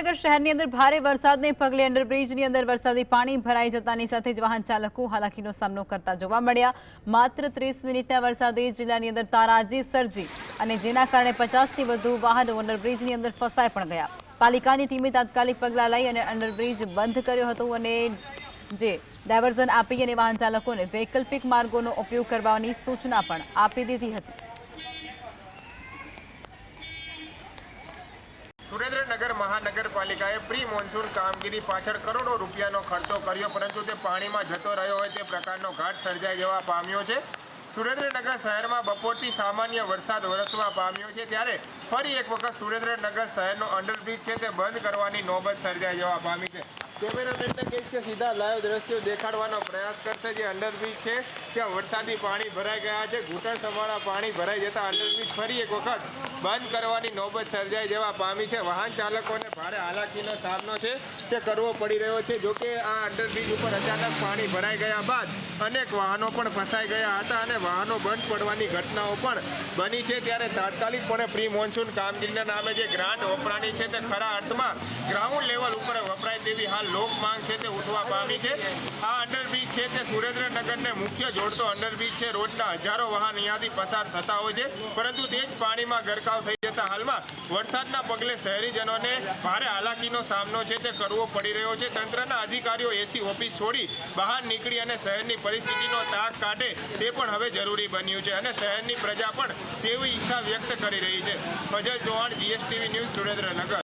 સુરેન્દ્રનગર શહેરની અંદર ભારે વરસાદને પગલે અંડરબ્રિજની અંદર વરસાદી પાણી ભરાઈ જતાની સાથે જ વાહન ચાલકો હાલાકીનો સામનો કરતા જોવા મળ્યા. માત્ર ત્રીસ મિનિટના વરસાદે જિલ્લાની અંદર તારાજી સર્જી અને જેના કારણે પચાસથી વધુ વાહનો અંડરબ્રિજની અંદર ફસાઈ પણ ગયા. પાલિકાની ટીમે તાત્કાલિક પગલાં લઈ અને અંડરબ્રિજ બંધ કર્યો હતો અને જે ડાયવર્ઝન આપી અને વાહન ચાલકોને વૈકલ્પિક માર્ગોનો ઉપયોગ કરવાની સૂચના પણ આપી દીધી હતી. સુરેન્દ્રનગર મહાનગરપાલિકાએ પ્રી મોન્સૂન કામગીરી પાછળ કરોડો રૂપિયાનો ખર્ચો કર્યો, પરંતુ તે પાણીમાં જતો રહ્યો હોય તે પ્રકારનો ઘાટ સર્જાઈ જવા પામ્યો છે. સુરેન્દ્રનગર શહેરમાં બપોરથી સામાન્ય વરસાદ વરસવા પામ્યો છે, ત્યારે ફરી એક વખત સુરેન્દ્રનગર શહેરનો અંડરબ્રિજ છે તે બંધ કરવાની નોબત સર્જાઈ જવા પામી છે. કેમેરામેનને કહીશ કે સીધા લાઈવ દ્રશ્યો દેખાડવાનો પ્રયાસ કરશે જે અંડરબ્રિજ છે. ત્યાં વરસાદી પાણી ભરાઈ ગયા છે. ઘૂંટણ સમાળા પાણી ભરાઈ જતા અંડરબ્રિજ ફરી એક વખત બંધ કરવાની નોબત સર્જાઈ જવા પામી છે. વાહન ચાલકોને ભારે હાલાકીનો સામનો છે તે કરવો પડી રહ્યો છે. જોકે આ અંડરબ્રિજ ઉપર અચાનક પાણી ભરાઈ ગયા બાદ અનેક વાહનો પણ ફસાઈ ગયા હતા અને વાહનો બંધ પડવાની ઘટનાઓ પણ બની છે. ત્યારે તાત્કાલિકપણે પ્રી મોન્સૂન કામગીરીના નામે જે ગ્રાન્ટ વપરાણી છે તે ખરા અર્થમાં ગ્રાઉન્ડ લેવલ ઉપર વપરાય તેવી હાલ લોક માંગ છે તે ઉઠવા પામી છે. આ અંડરબ્રિજ છે તે સુરેન્દ્રનગરને મુખ્ય જોડતો અંડરબ્રિજ છે. રોજના હજારો વાહન અહીંયાથી પસાર થતા હોય છે. પરંતુ તે જ પાણીમાં ગરકાવ થઈ જતા હાલમાં વરસાદના પગલે શહેરીજનોને ભારે હાલાકીનો સામનો છે તે કરવો પડી રહ્યો છે. તંત્રના અધિકારીઓ એસી ઓફિસ છોડી બહાર નીકળી અને શહેરની પરિસ્થિતિનો તાક કાઢે તે પણ હવે જરૂરી બન્યું છે અને શહેરની પ્રજા પણ તેવી ઈચ્છા વ્યક્ત કરી રહી છે. Fazal Chauhan GSTV news Surendranagar.